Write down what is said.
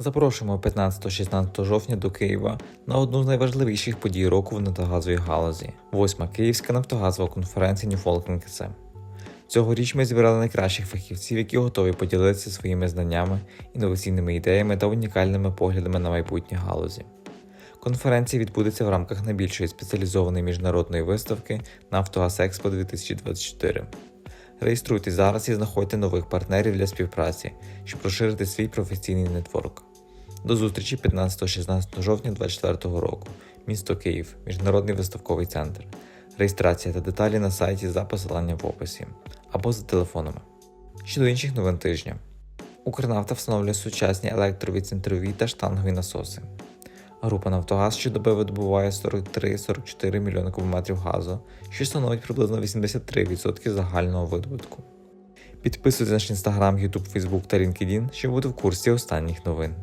Запрошуємо 15-16 жовтня до Києва на одну з найважливіших подій року в нафтогазовій галузі восьма Київська нафтогазова конференція Ньюфолкінг Цьогоріч ми зібрали найкращих фахівців, які готові поділитися своїми знаннями, інноваційними ідеями та унікальними поглядами на майбутнє галузі. Конференція відбудеться в рамках найбільшої спеціалізованої міжнародної виставки Нафтогаз Експо 2024. Реєструйтесь зараз і знаходьте нових партнерів для співпраці, щоб розширити свій професійний нетворк. До зустрічі 15-16 жовтня 2024 року. Місто Київ, Міжнародний виставковий центр. Реєстрація та деталі на сайті за посиланням в описі або за телефонами. Щодо інших новин тижня. Укрнафта встановлює сучасні електровідцентрові та штангові насоси. Група Нафтогаз щодоби видобуває 43-44 мільйони кубометрів газу, що становить приблизно 83% загального видобутку. Підписуйтесь на наш інстаграм, Ютуб, Фейсбук та LinkedIn, щоб бути в курсі останніх новин.